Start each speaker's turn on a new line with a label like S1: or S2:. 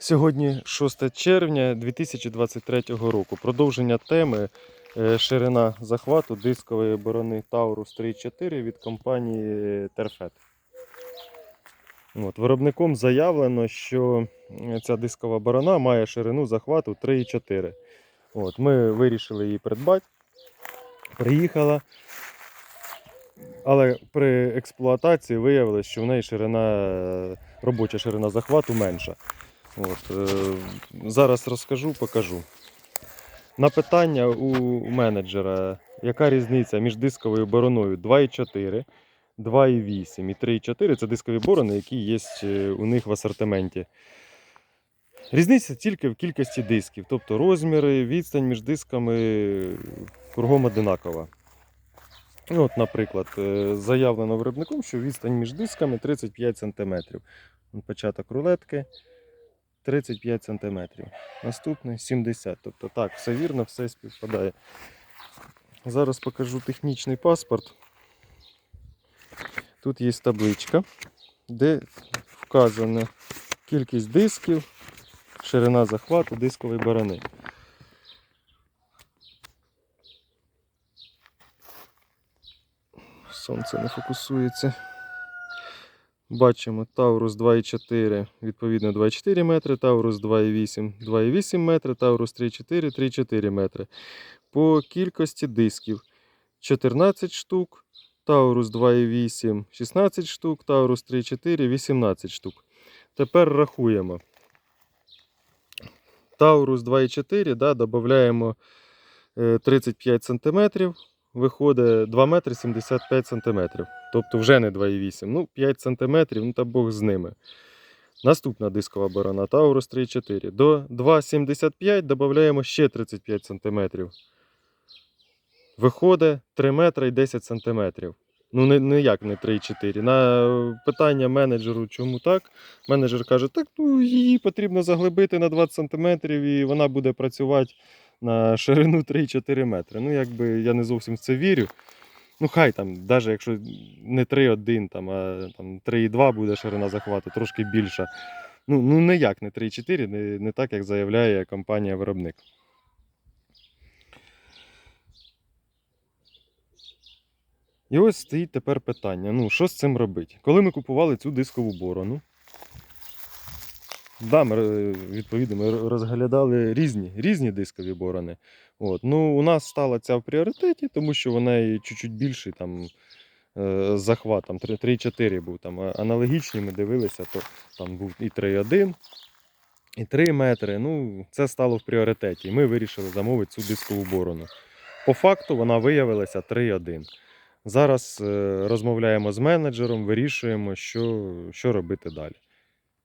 S1: Сьогодні 6 червня 2023 року. Продовження теми е, ширина захвату дискової борони Taurus 3.4 від компанії Terfet. От, виробником заявлено, що е, ця дискова борона має ширину захвату 3,4. От, ми вирішили її придбати. Приїхала. Але при експлуатації виявилось, що в неї ширина, е, робоча ширина захвату менша. От, е, зараз розкажу, покажу. На питання у менеджера, яка різниця між дисковою бороною 2,4, 2,8 і 3,4 це дискові борони, які є е, у них в асортименті. Різниця тільки в кількості дисків, тобто розміри, відстань між дисками кругом одинакова. Ну, От, наприклад, е, заявлено виробником, що відстань між дисками 35 см. Початок рулетки 35 см. Наступний 70 Тобто так, все вірно, все співпадає. Зараз покажу технічний паспорт. Тут є табличка, де вказана кількість дисків, ширина захвату дискової борони. Сонце не фокусується. Бачимо Таурус 2,4, відповідно 2,4 метри, Таурус 2,8, 2,8 метри, Таурус 3,4, 3,4 метри. По кількості дисків 14 штук, Таурус 2,8, 16 штук, Таурус 3,4, 18 штук. Тепер рахуємо. Таурус 2,4, да, додаємо 35 см, виходить 2 метри 75 см. Тобто вже не 2,8. Ну, 5 см, ну та Бог з ними. Наступна дискова борона Taurus 3,4. До 2,75 додаємо ще 35 см. Виходить 3 метри і 10 см. Ну, ніяк не 3,4. На питання менеджеру, чому так? Менеджер каже, так ну, її потрібно заглибити на 20 см і вона буде працювати на ширину 3,4 метри. Ну, якби я не зовсім в це вірю. Ну, хай там, навіть якщо не 3,1, там, а там 3,2 буде ширина захвату, трошки більша. Ну, ну ніяк не 3,4, не, не так, як заявляє компанія-виробник. І ось стоїть тепер питання: ну, що з цим робити? Коли ми купували цю дискову борону, да, ми, е, відповідно, ми розглядали різні, різні дискові борони. От. Ну, у нас стала ця в пріоритеті, тому що вона чуть-чуть більший там, е, захват, там 3 3,4 був. Там, аналогічні ми дивилися, то там був і 3,1, і 3 метри. Ну, це стало в пріоритеті. І ми вирішили замовити цю дискову борону. По факту вона виявилася 3,1. Зараз е, розмовляємо з менеджером, вирішуємо, що, що робити далі.